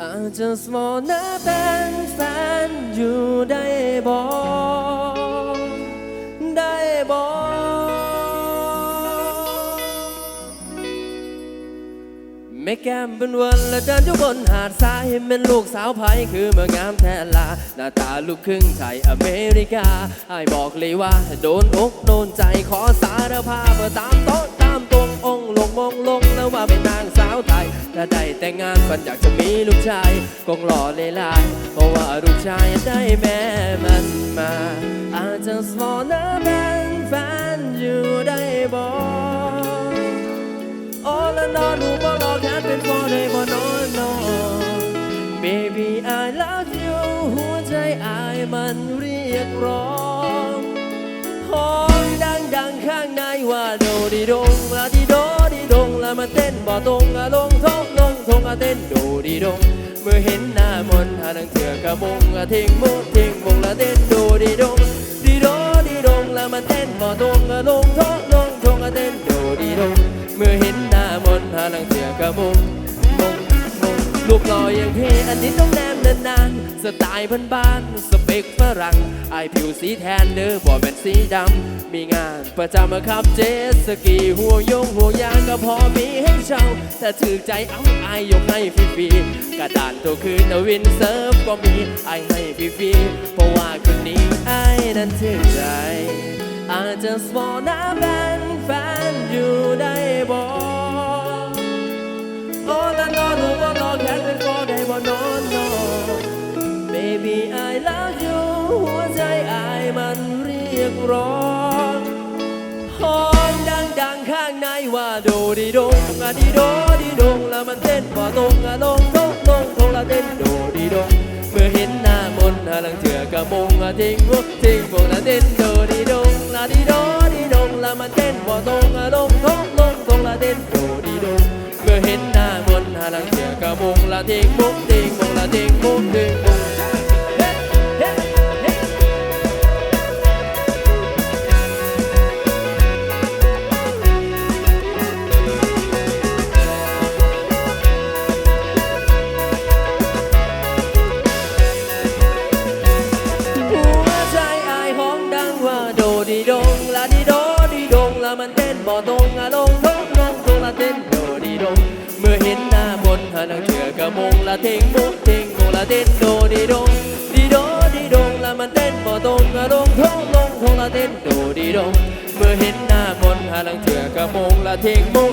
I just wanna เป็นแฟนอยู่ได้บ่ได้บ่แม่แก้มเป็นวันและเดินอยู่บนหาดทรายเป็นลูกสาวไผคือเมืองงามแท้ลา หน้าตาลูกครึ่งไทยอเมริกาไอ้ายบอกเลยว่า โดนอกโดนใจขอสารภาพตามโต๊ะตามตรงองค์ลงมองลงแล้วว่าเป็นนางสาวไทย ถ้าได้แต่งงานฝันอยากจะมีลูกชายคงหล่อเลยลายเพราะว่าลูกชายได้แม่มันมา I just wanna เป็นแฟนอยู่ได้บ่โอ้ละนอนหนูบ่รอแค่เป็นพอได้บ่นอนนอน Baby I love you หัวใจอายมันเรียกร้องห้องดังดังข้างในว่าโดดีดงละ เต้นโดดีดงเมื่อเห็นหน้ามนหานังเถื่อกระมงอะทิ้งมุดทิ้งมงละเต้นโดดีดงดีโดดีดงละมันเต้นบ่ตรงอะลงทงลงทงอะเต้นโดดีดงเมื่อเห็นหน้ามนหาลังเถื่อกระมุง ปล่ออย่างพี่อันนี้ต้องแนมนานๆสไตล์บ้านๆสเปคฝรั่งไอผิวสีแทนเด้อบ่เป็นสีดำ มีงานประจำมาขับเจสกีห่วงยงห่วงยางก็พอมีให้เช่าแต่ถือใจเอาไอายยกให้ฟรีๆกระดานตัวคืนวินเซิร์ฟก็มีไอให้ฟรีๆเพราะว่าคนนี้ไอนั้นถือใจ I just wanna เป็นแฟนอยู่ได้บ่โอ้ละนอนหู บ่นอนนอน Baby I love you หัวใจอายมันเรียกร้องห้องดังดังข้างในว่าโดดีดงอะดีโดดีดงแล้วมันเต้นบ่ตรงอะลงทงลงทงและเต้นโดดีดงเมื่อเห็นหน้ามนต์หาลังเถื่อกระมงอะทิ้งมุกทิ้งพวกละเต้นโดดีดงละดีโดดีดงแล้วมันเต้นบ่ตรงอะลงลงละเต้นโดดีดงเมื่อเห็นหน้ามนต์หาลังเถื่อกรงละทิ้งมุกทิ้งพวกละทิ้งมุกทิ้งมุกเฮ้เฮ้เฮ้หัวใจอายห้องดังว่าโดดีดงละดีโดดีดงละมันเต้นบ่ตรงอะลงทงลงทงละเต้นโดดีดงเมื่อเห็นหน้าบนหานังเถื่อ กระมงละเทงมุกเทงมงละเต้นโดดีดงดีโดดีดงละมันเต้นบ่ตรงอะลงทงลงทงละเต้นโดดีดงเมื่อเห็นหน้ามนหานังเถื่อกระมงละเทงมุก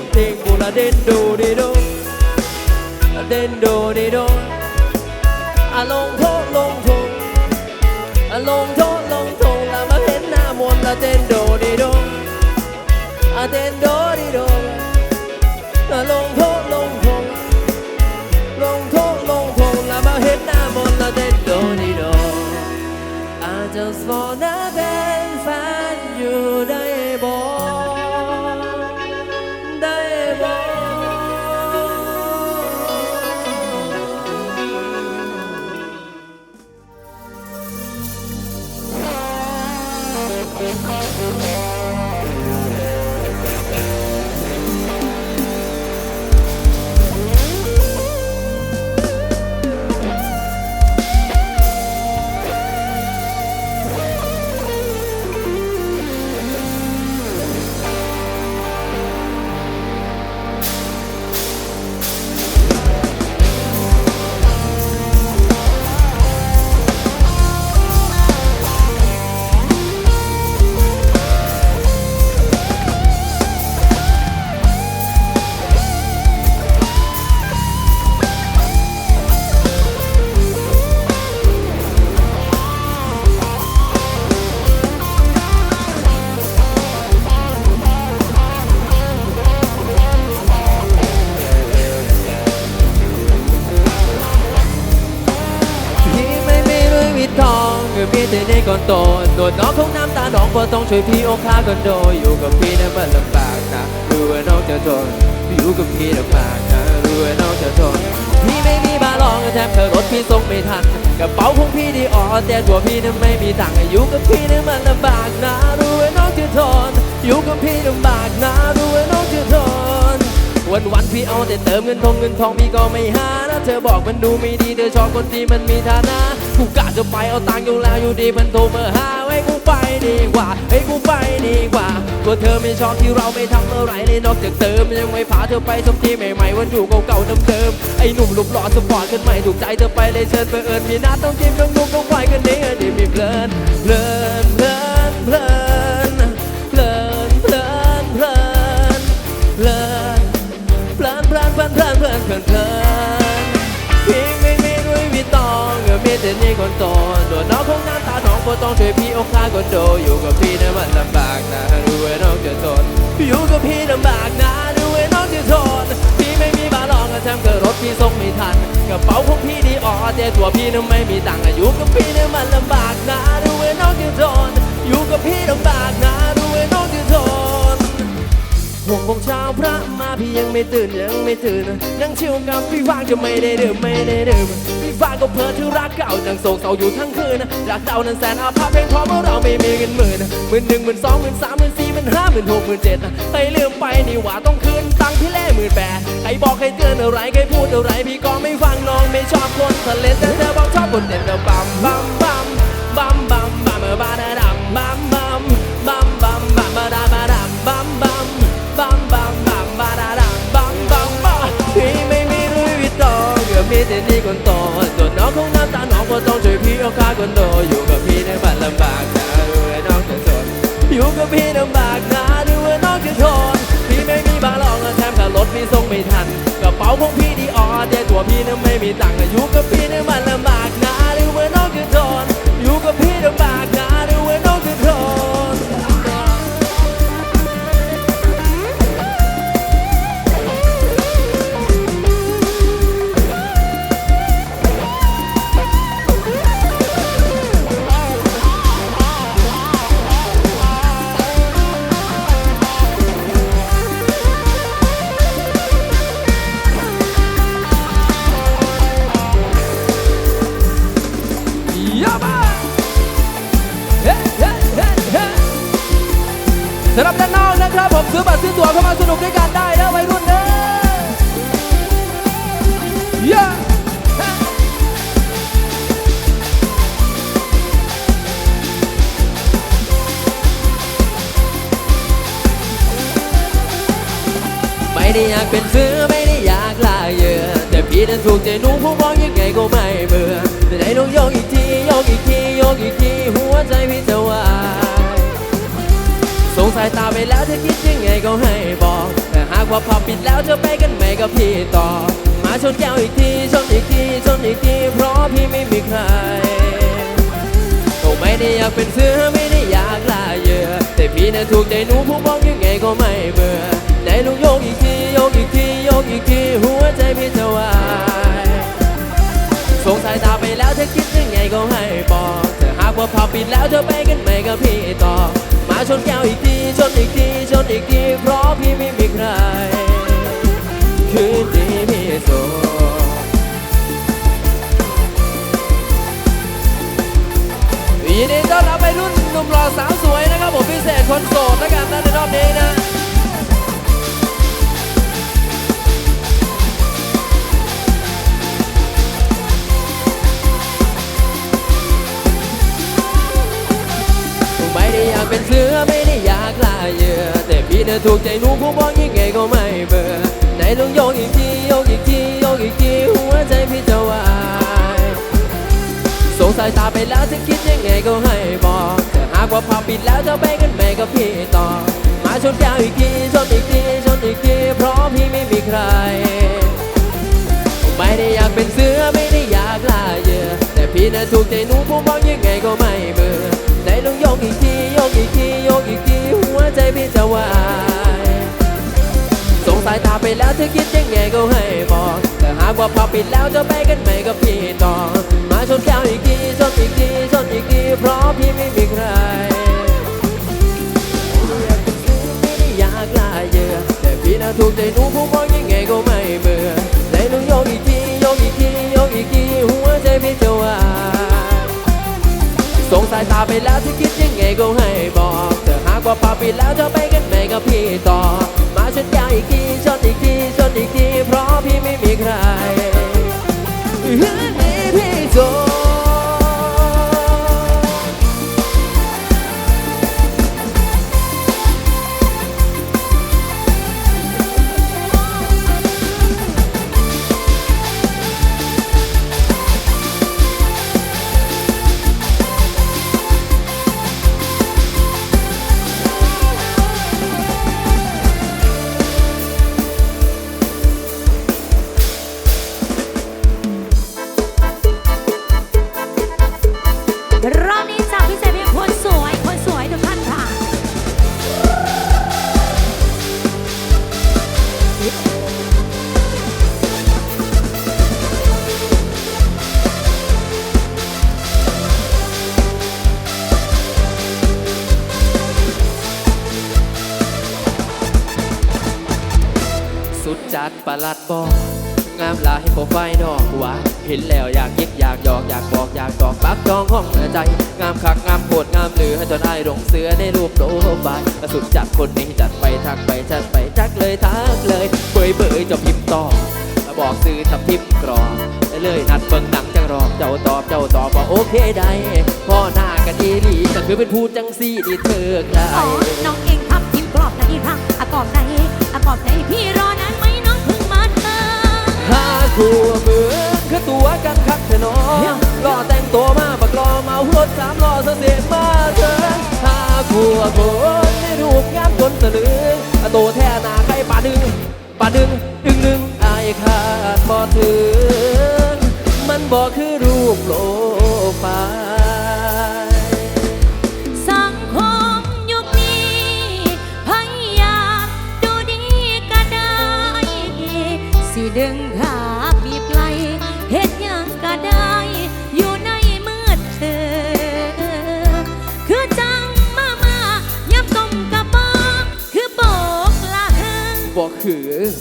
พี่ องก็มีแต่ในก่อนโตหนวดน้องคงน้ำตาหนองพอต้องช่วยพี่โอคาคอนโดอยู่กับพี่นั้นมันลำบากนะรู้ว่าน้องจะทนอยู่กับพี่ลำบากนะรู้ว่าน้องจะทนพี่ไม่มีบาลองแถมเธอรถพี่ส่งไม่ทันกระเป๋าของพี่ดีอ่อนแต่ตัวพี่นั้นไม่มีตังค์อยู่กับพี่นั้นมันลำบากนะรู้ว่าน้องจะทนอยู่กับพี่ลำบาก พี่เอาแต่เติมเงินทองเงินทองพี่ก็ไม่หานะเธอบอกมันดูไม่ดีเธอชอบคนที่มันมีฐานะกูกะจะไปเอาตังค์อยู่แล้วอยู่ดีมันโทรมาหาไว้กูไปดีกว่าเฮ้กูไปดีกว่าตัวเธอไม่ชอบที่เราไม่ทำอะไรเลยนอกจากเติมยังไม่พาเธอไปสมที่ใหม่ๆวันอยู่เก่าๆเดิมๆไอ้หนุ่มรูปหล่อสปอร์ตกันใหม่ถูกใจเธอไปเลยเชิญไปเอิญมีนัดต้องจิ้มต้องนุ่มต้องไฟกันนี้ดีมีเพลินเพลิน องก็มีแต่นี่คนโตตัวน้องคงหน้าตาน้องก็ต้องช่วยพี่อกข้าคนโดอยู่กับพี่นะมันลำบากนะรู้ไว้น้องจะทนอยู่กับพี่ลำบากนะรู้ไว้น้องจะทนพี่ไม่มีบาลองก็ทำเกิดรถพี่ส่งไม่ทันกระเป๋าของพี่ดีออแต่ตัวพี่นั้นไม่มีตังค์อะอยู่กับพี่นะมันลำบากนะรู้ไว้น้องจะทนอยู่กับพี่ลำบากนะ หกโมงเช้าพระมาพี่ยังไม่ตื่นยังไม่ตื่นนั่งชิวกับพี่ฟางจะไม่ได้ดื่มไม่ได้ดื่มพี่ฟางก็เพ้อถึงรักเก่าจังโศกเศร้าอยู่ทั้งคืนรักเก่านั้นแสนอาภัพเพลงพราะเมื่อเราไม่มีเงินหมื่นหมื่นหนึ่งหมื่นสองหมื่นสามหมื่นสี่หมื่นห้าหมื่นหกหมื่นเจ็ดให้ลืมไปนี่หว่าต้องคืนตังค์พี่เล่หมื่นแปดใครบอกใครเตือนอะไรใครพูดอะไรพี่ก็ไม่ฟังน้องไม่ชอบคนทะเลแต่เธอบอกชอบคนเด่นเดาบัมบัมบัมบัมบัมบัมเออบาดาดัมบัมบัมบัม องก็มีแต่นี่คนโตส่วนน้องของน้ำตาน้องก็ต้องช่วยพี่เอาค่าคนโตอยู่กับพี่ในบัดลำบากนะดูไอ้น้องจะสนอยู่กับพี่ลำบากนะดูไอ้น้องจะทนพี่ไม่มีบาลองแถมค่ารถพี่ส่งไม่ทันกระเป๋าของพี่ดีออแต่ตัวพี่นั้นไม่มีตังค์ ไม่ได้อยากเป็นเสือไม่ได้อยากลาเยื่อแต่พี่นั้นถูกใจหนูผู้มองยังไงก็ไม่เบื่อแต่ไหนลองโยกอีกทีโยกอีกทีโยกอีกทีหัวใจพี่จะวายสงสายตาไปแล้วเธอคิดยังไงก็ให้บอก แต่หากว่าพอปิดแล้วเธอไปกันไหมกับพี่ต่อ มาชนแก้วอีกทีชนอีกทีชนอีกทีเพราะพี่ไม่มีใครก็ไม่ได้อยากเป็นเสือไม่ได้อยากลาเยื่อแต่พี่นั้นถูกใจหนูผู้มองยังไงก็ไม่เบื่อ ไหนลองโยกอีกทีโยกอีกทีโยกอีกทีหัวใจพี่จะวายสงสายตาไปแล้วเธอคิดยังไงก็ให้บอกแต่หากว่าพอปิดแล้วเธอไปกันไหมกับพี่ต่อ มาชนแก้วอีกทีชนอีกทีชนอีกทีเพราะพี่ไม่มีใครคืนนี้พี่โสดยินดีต้อนรับไปรุ่นหนุ่มหล่อสาวสวยนะครับผมพิเศษคนโสดแล้วกันนะในรอบนี้นะ ไม่ได้อยากเป็นเสือไม่ได้อยากล่าเหยื่อแต่พี่น่ะถูกใจหนูผู้มองยังไงก็ไม่เบื่อไหนลองโยกอีกทีโยกอีกทีโยกอีกทีหัวใจพี่จะวายสงสายตาไปแล้วจะคิดยังไงก็ให้บอกแต่หากว่าพอปิดแล้วจะไปกันไหมกับพี่ต่อมาชนแก้วอีกทีชนอีกทีชนอีกทีเพราะพี่ไม่มีใครไม่ได้อยากเป็นเสือไม่ได้อยากล่าเหยื่อแต่พี่น่ะถูกใจหนูผู้มองยังไงก็ไม่ จะวายสงสายตาไปแล้วเธอคิดยังไงก็ให้บอกแต่หากว่าพอปิดแล้วจะไปกันไหมกับพี่ต่อ มาชนแก้วอีกทีชนอีกทีชนอีกทีเพราะพี่ไม่มีใครไม่ได้อยากลาเยื่อแต่พี่น่ะถูกใจหนูผู้มองยังไงก็ไม่เบื่อไหนลองโยกอีกทีโยกอีกทีโยกอีกทีหัวใจพี่จะวายสงสายตาไปแล้วที่คิดยังไงก็ให้บอกากกว่าไปแล้วเธอไปกันไหนกับพี่ต่อ มาฉันยาอีกทีชนอีกทีชนอีกทีเพราะพี่ไม่มีใคร Let me be ลัดบอกงามหลายพอไฟนอกหัวเห็นแล้วอยากยิกอยากหยอกอยากบอกอยากตอกปักจองห้องใจ งามคักงามโคตรงามเหลือจนไอ้ายหลงเสือในรูปโลบายสุดจัดคนนี้จัดไปทักไปจัดไปทักเลยทักเลยเบยเบยจะพิมพ์ต่อบอกซื้อทับพิมพ์กรอบเลยนัดเบิ่งหนังจังรอบเจ้าตอบเจ้าตอบว่าโอเคได้พ่อหน้ากันอีหลีก็คือเป็นผู้จังซี่ดีเธอใครอ๋อน้องเองทำทิมพ์กรอบไหนพังอะกรอบไหนอะกรอบไหนพี่รอนานไหม ห้าคู่เหมือนคือตัวกันคักเถอะเนอรอแต่งตัวมาบักรอเมารถสามล้อเสียมาเถอะห้าคู่คนในรูปงามจนสะลึงโตแท่หนาใครป่าดึงป่าดึงดึงดึงอายขาดบ่ถึงมันบ่คือรูปโลไ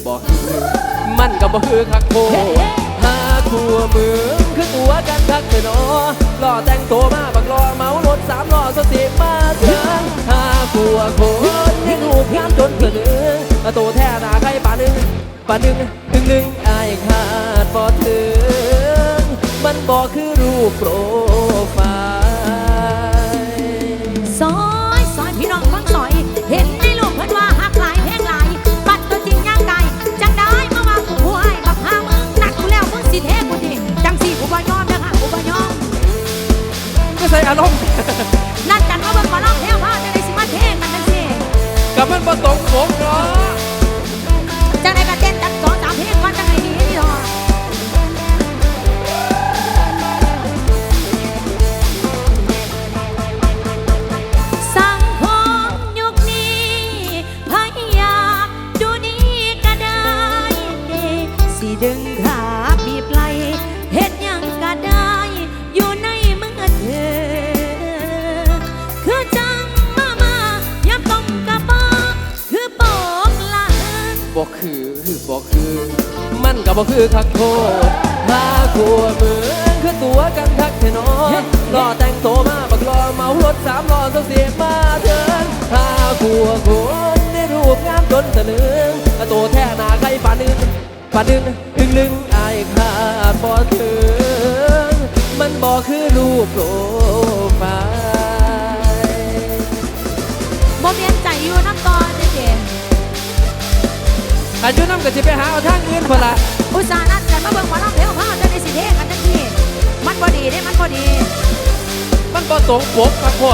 บ่คือมันก็บ่คือคักโคหาคู่มือคือตัวกันคักเถอเนอรอแต่งตัวมาบักรอเมารถสามล้อสเสีมาเถอะหาคู่คนในรูปงามจนสะลึงโตแท่หนาใครป่านึงป่านึงดึงดึงอายขาดบ่ถึงมันบ่คือรูปโปรไฟล์ ใส่อารมณ์นัดกันว่าเบิ่งหมาลองแถวพาจังได้สิมาเทกันจังสิกับมันบ่ตรงปกเนาะจังได้ก็เต้น ก็บ่คือคักโคตรหาคู่เหมือนคือตัวกันคักเถอนรอแต่งโตมาบักรอเมารถสามล้อเสียมาเถินหาคู่คนในรูปงามจนสะลึงโตแท่หนาใครป่านึงป่าดึงดึงดึงอายขาดบ่ถึงมันบ่คือรูปโปรไฟล์บ่เมียนใจอยู่น้ำตอนเด็กอายุน้ำก็สิไปหาเอาทางอื่นพนละ อุตส่าห์นัดกันมาเบิ่งหมอลำเทวพ่อจะได้สิเทกันจังทีมันบ่ดีเด้มันบ่ดี มันบ่ตรงปกครับพ่อ